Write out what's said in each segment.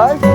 Bye.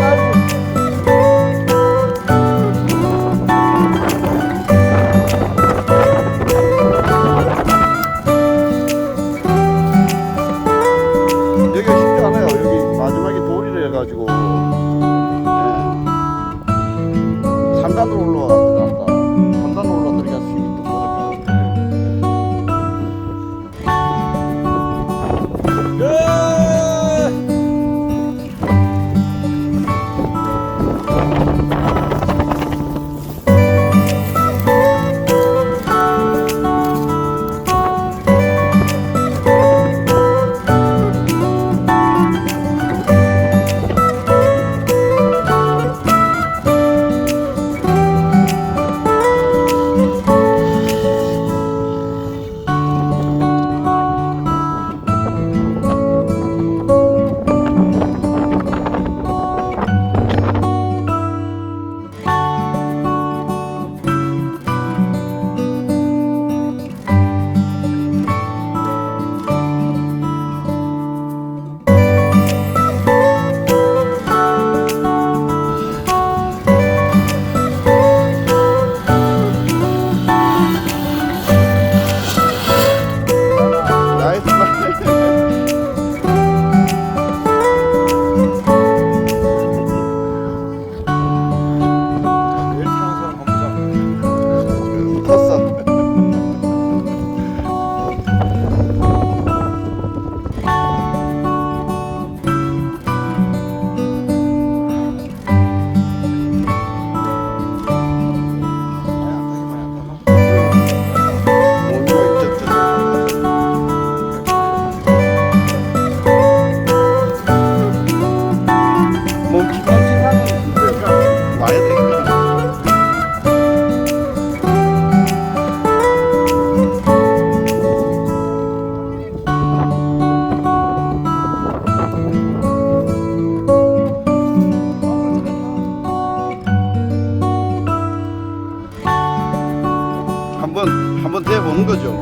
먹는 거죠.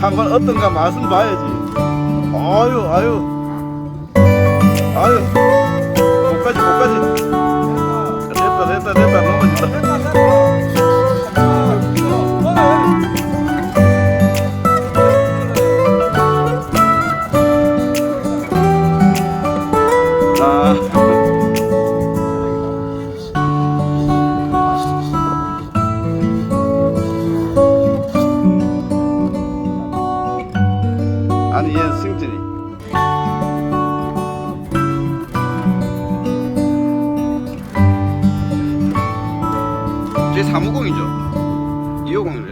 한번 어떤가 맛은 봐야지. 아유, 아유. 아유. 못 가지, 못 가지. 됐다, 됐다, 됐다. 넘어진다. 350이죠. 250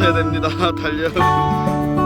버텨야 됩니다. 달려